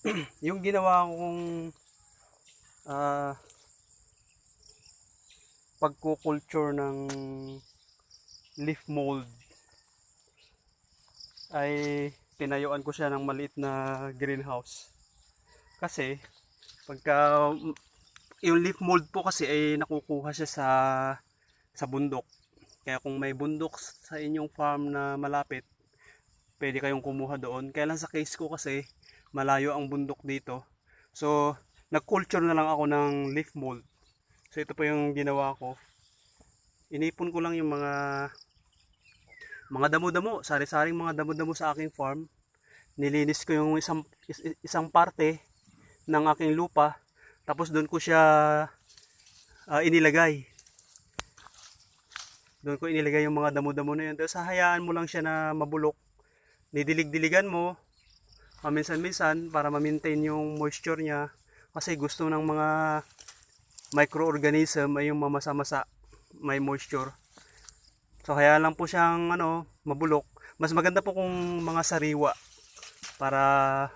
yung ginawa kong ah pagkukulture ng leaf mold ay tinayuan ko siya ng maliit na greenhouse. Kasi pagka yung leaf mold po kasi ay nakukuha siya sa sa bundok. Kaya kung may bundok sa inyong farm na malapit, pwede kayong kumuha doon. Kaya lang sa case ko kasi malayo ang bundok dito. So, nag-culture na lang ako ng leaf mold. So, ito po yung ginawa ko. Inipon ko lang yung mga mga damo-damo, sari-saring mga damo-damo sa aking farm. Nilinis ko yung isang is- isang parte ng aking lupa. Tapos doon ko siya ah, inilagay. Doon ko inilagay yung mga damo-damo na yun. Tapos hahayaan mo lang siya na mabulok. Nidilig-diligan mo. Paminsan-minsan para ma-maintain yung moisture niya. Kasi gusto ng mga microorganism ay yung mamasa-masa. May moisture. So kaya lang po siyang ano, mabulok. Mas maganda po kung mga sariwa para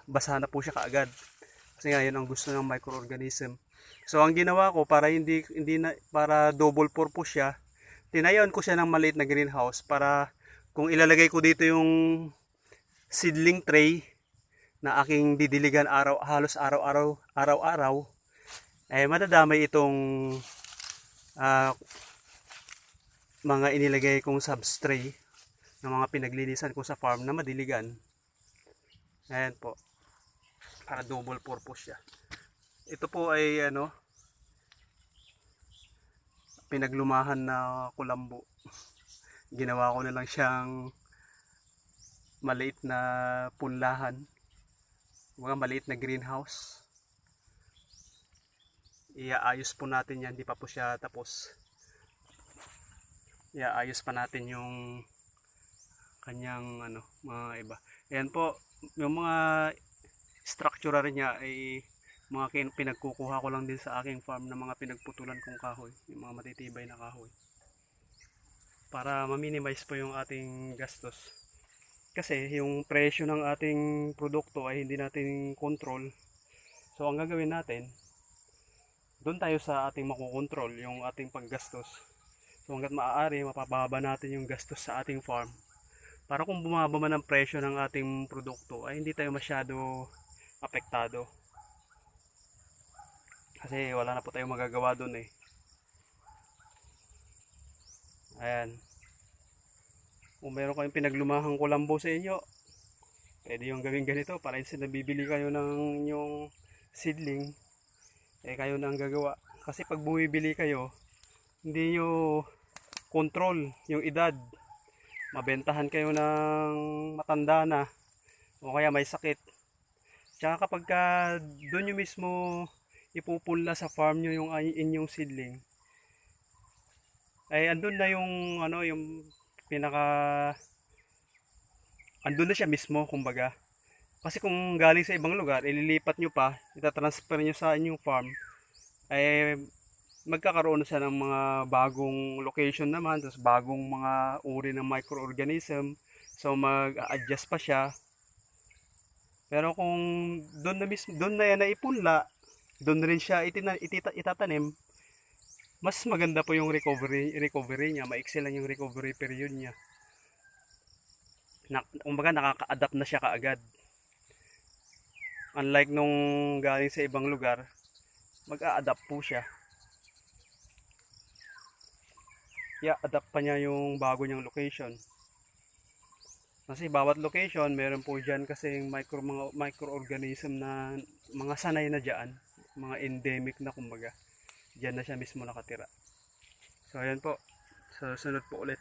basa na po siya kaagad. Kasi nga yun ang gusto ng microorganism. So ang ginawa ko para hindi hindi na para double purpose siya, tinayon ko siya ng maliit na greenhouse para kung ilalagay ko dito yung seedling tray na aking didiligan araw halos araw-araw araw-araw eh madadamay itong ah, mga inilagay kong substray ng mga pinaglinisan ko sa farm na madiligan. Ayan po. Para double purpose siya. Ito po ay ano pinaglumahan na kulambo. Ginawa ko na lang siyang maliit na punlahan. Mga maliit na greenhouse. Iaayos po natin yan, di pa po siya tapos iaayos pa natin yung kanyang ano, mga iba. Ayan po, yung mga structure rin niya ay mga pinagkukuha ko lang din sa aking farm ng mga pinagputulan kong kahoy, yung mga matitibay na kahoy. Para ma-minimize po yung ating gastos. Kasi yung presyo ng ating produkto ay hindi natin control. So ang gagawin natin, doon tayo sa ating makukontrol, yung ating paggastos. So hanggat maaari, mapababa natin yung gastos sa ating farm. Para kung bumaba man ang presyo ng ating produkto, ay hindi tayo masyado apektado. Kasi wala na po tayong magagawa doon eh. Ayan. Kung meron kayong pinaglumahang kulambo sa inyo, pwede yung gawin ganito para instead na kayo ng yung seedling, eh kayo na ang gagawa. Kasi pag bumibili kayo, hindi nyo control yung edad. Mabentahan kayo ng matanda na o kaya may sakit. Tsaka kapag ka doon nyo mismo ipupunla sa farm nyo yung inyong seedling, ay andun na yung ano yung pinaka andun na siya mismo kumbaga. Kasi kung galing sa ibang lugar, ililipat nyo pa, itatransfer nyo sa inyong farm, ay magkakaroon na siya ng mga bagong location naman, tapos bagong mga uri ng microorganism. So mag-adjust pa siya. Pero kung doon na mismo, doon na yan na ipunla, doon rin siya itina, itita, itatanim, mas maganda po yung recovery recovery niya, maiksi lang yung recovery period niya. Na, kumbaga nakaka-adapt na siya kaagad. Unlike nung galing sa ibang lugar, mag-a-adapt po siya. i-adapt pa niya yung bago niyang location. Kasi bawat location, meron po dyan kasi micro, mga microorganism na mga sanay na dyan, mga endemic na kumbaga. Diyan na siya mismo nakatira. So ayan po, sa sunod po ulit.